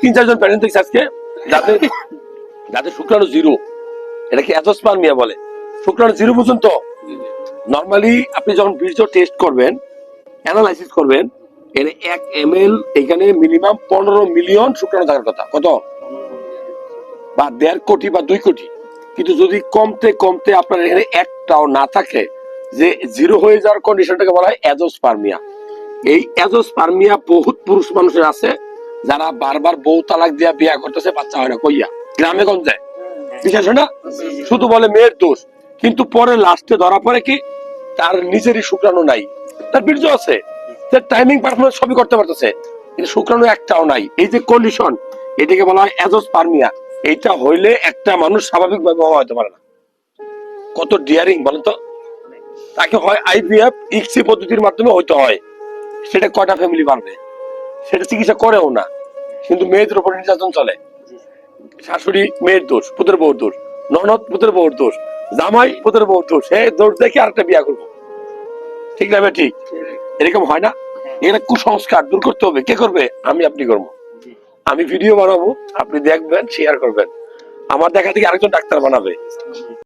তিন চারজন দেখছি আজকে। যাদের যাদের শুক্রাণু জিরো, এটাকে বলে। শুক্রাণু জিরো পর্যন্ত নর্মালি আপনি যখন বীর্য টেস্ট করবেন অ্যানালাইসিস করবেন, এর এক এম এখানে মিনিমাম পনেরো মিলিয়ন শুক্রাণু থাকার কথা। কত? বা দেড় কোটি বা দুই কোটি। কিন্তু যদি কমতে কমতে আপনার এখানে একটাও না থাকে, যে জিরো হয়ে যাওয়ার কন্ডিশনটাকে বলা হয় অ্যাজোস্পার্মিয়া। এই অ্যাজোস্পার্মিয়া বহুত পুরুষ মানুষের আছে যারা বারবার বউ তালাক দিয়া বিয়া করতেছে, বাচ্চা হয় না, কইয়া। গ্রামে গঞ্জে। বিশেষ না? শুধু বলে মেয়ের দোষ। কিন্তু পরে লাস্টে ধরা পড়ে কি? তার নিজেরই শুক্রাণু নাই। তার বীর্য আছে। টাইমিং পারফরমেন্স সবই করতে পারতেছে। কিন্তু শুক্রাণু একটাও নাই। এই যে কন্ডিশন এটাকে বলা হয় অ্যাজোস্পার্মিয়া এইটা হইলে একটা মানুষ স্বাভাবিকভাবে হওয়া হতে পারে না। কত ডিয়ারিং বলেন তো? তাকে হয় আইভিএফ ইক্সি পদ্ধতির মাধ্যমে হইতে হয়। সেটা কয়টা ফ্যামিলি পারবে সেটা চিকিৎসা করেও না। কিন্তু মেয়েদের উপর নির্যাতন চলে। শাশুড়ি মেয়ের দোষ পুত্রের বউর দোষ, ননদ পুত্রের বউর দোষ, জামাই পুত্রের বউর দোষ, সে দোষ দেখে আরেকটা বিয়া করব। ঠিক না ঠিক? এরকম হয় না। এটা কুসংস্কার দূর করতে হবে। কে করবে? আমি, আপনি করব। আমি ভিডিও বানাবো, আপনি দেখবেন শেয়ার করবেন। আমার দেখা থেকে আরেকজন ডাক্তার বানাবে।